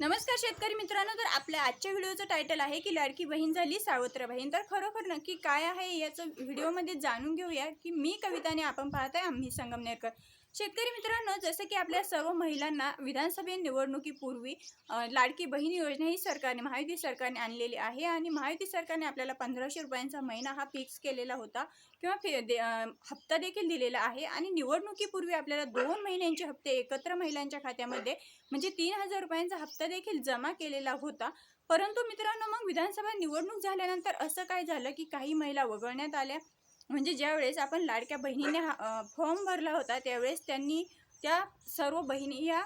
नमस्कार शेतकरी मित्रांनो तर आपल्या आजच्या व्हिडिओचं टायटल आहे की लाडकी बहीण झाली सावत्र बहीण. तर खरोखर नक्की काय आहे याचं व्हिडिओमध्ये जाणून घेऊया की मी कविताने आपण पाहत आहे आम्ही संगमनेरकर. शेतकरी मित्रांनो जसं की आपल्या सर्व महिलांना विधानसभा निवडणुकीपूर्वी लाडकी बहीण योजना ही सरकारने महायुती सरकारने आणलेली आहे आणि महायुती सरकारने आपल्याला पंधराशे रुपयांचा महिना हा फिक्स केलेला होता किंवा फि दे हप्ता देखील दिलेला आहे आणि निवडणुकीपूर्वी आपल्याला दोन महिन्यांचे हप्ते एकत्र महिलांच्या खात्यामध्ये म्हणजे तीन हजार रुपयांचा हप्ता देखील जमा केलेला होता. परंतु मित्रांनो मग विधानसभा निवडणूक झाल्यानंतर असं काय झालं की काही महिला वगळण्यात आल्या? म्हणजे ज्यावेळेस आपण लाडक्या बहिणीने हा फॉर्म भरला होता त्यावेळेस त्यांनी त्या सर्व बहिणी या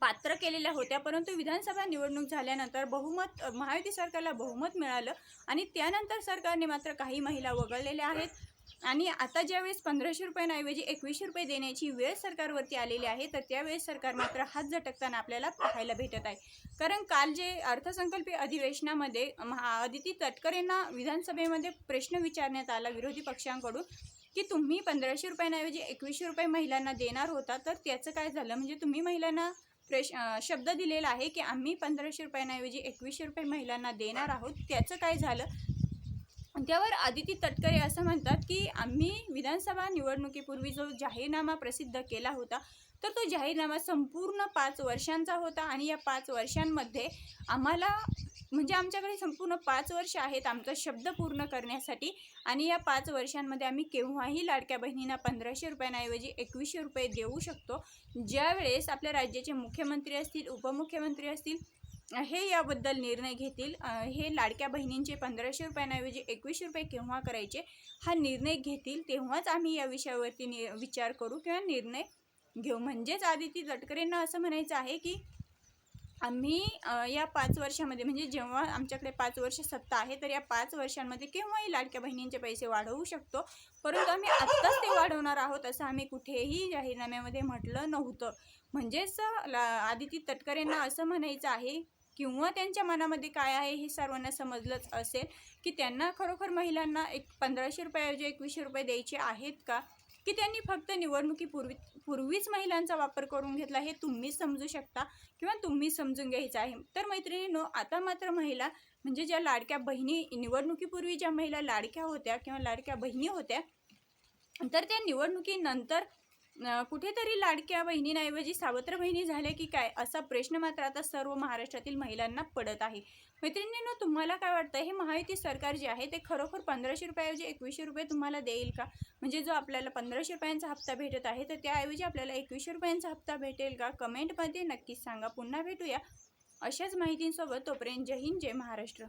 पात्र केलेल्या होत्या. परंतु विधानसभा निवडणूक झाल्यानंतर बहुमत महायुती सरकारला बहुमत मिळालं आणि त्यानंतर सरकारने मात्र काही महिला वगळलेल्या आहेत. आणि आता ज्यावेळेस पंधराशे रुपयांऐवजी एकवीसशे रुपये देण्याची वेळ सरकारवरती आलेली आहे तर त्यावेळेस सरकार मात्र हात झटकताना आपल्याला पाहायला भेटत आहे. कारण काल जे अर्थसंकल्पीय अधिवेशनामध्ये महाअदिती तटकर यांना विधानसभेमध्ये प्रश्न विचारण्यात आला विरोधी पक्षांकडून की तुम्ही पंधराशे रुपयांऐवजी एकवीसशे रुपये महिलांना देणार होता तर त्याचं काय झालं? म्हणजे तुम्ही महिलांना प्रेश शब्द दिलेला आहे की आम्ही पंधराशे रुपयांऐवजी एकवीसशे रुपये महिलांना देणार आहोत त्याचं काय झालं? त्यावर आदिती तटकरे असं म्हणतात की आम्ही विधानसभा निवडणुकीपूर्वी जो जाहीरनामा प्रसिद्ध केला होता तर तो जाहीरनामा संपूर्ण पाच वर्षांचा होता आणि या पाच वर्षांमध्ये आम्हाला म्हणजे आमच्याकडे संपूर्ण पाच वर्ष आहेत आमचा शब्द पूर्ण करण्यासाठी आणि या पाच वर्षांमध्ये आम्ही केव्हाही लाडक्या बहिणींना पंधराशे रुपयांऐवजी एकवीसशे रुपये देऊ शकतो. ज्यावेळेस आपल्या राज्याचे मुख्यमंत्री असतील उपमुख्यमंत्री असतील हे याबद्दल निर्णय घेतील. हे लाडक्या बहिणींचे पंधराशे रुपयांऐवजी एकवीसशे रुपये केव्हा करायचे हा निर्णय घेतील तेव्हाच आम्ही या विषयावरती नि विचार करू किंवा निर्णय घेऊ. म्हणजेच आदिती तटकरेंना असं म्हणायचं आहे की आम्ही या पाच वर्षामध्ये म्हणजे जेव्हा आमच्याकडे पाच वर्ष सत्ता आहे तर या पाच वर्षांमध्ये केव्हाही लाडक्या बहिणींचे पैसे वाढवू शकतो. परंतु आम्ही आत्ताच ते वाढवणार आहोत असं आम्ही कुठेही जाहीरनाम्यामध्ये म्हटलं नव्हतं. म्हणजेच ला आदिती तटकरेंना असं म्हणायचं आहे किंवा त्यांच्या मनामध्ये काय आहे हे सर्वांना समजलंच असेल की त्यांना खरोखर महिलांना एक पंधराशे रुपयाऐवजी एकवीसशे रुपये द्यायचे आहेत का? की त्यांनी फक्त निवडणुकीपूर्वी पूर्वीच महिलांचा वापर करून घेतला हे तुम्हीच समजू शकता किंवा तुम्ही समजून घ्यायचं आहे. तर मैत्रिणींनो आता मात्र महिला म्हणजे ज्या लाडक्या बहिणी निवडणुकीपूर्वी ज्या महिला लाडक्या होत्या किंवा लाडक्या बहिणी होत्या तर त्या निवडणुकीनंतर कुठेतरी लाडक्या बहिणींऐवजी सावत्र बहिणी झाल्या की काय असा प्रश्न मात्र आता सर्व महाराष्ट्रातील महिलांना पडत आहे. मैत्रिणींनो तुम्हाला काय वाटतं? हे महायुती सरकार जे आहे ते खरोखर पंधराशे रुपयाऐवजी एकवीसशे रुपये तुम्हाला देईल का? म्हणजे जो आपल्याला पंधराशे रुपयांचा हप्ता भेटत आहे तर त्याऐवजी आपल्याला एकवीसशे रुपयांचा हप्ता भेटेल का? कमेंटमध्ये नक्कीच सांगा. पुन्हा भेटूया अशाच माहितींसोबत. तोपर्यंत जय हिंद जय महाराष्ट्र.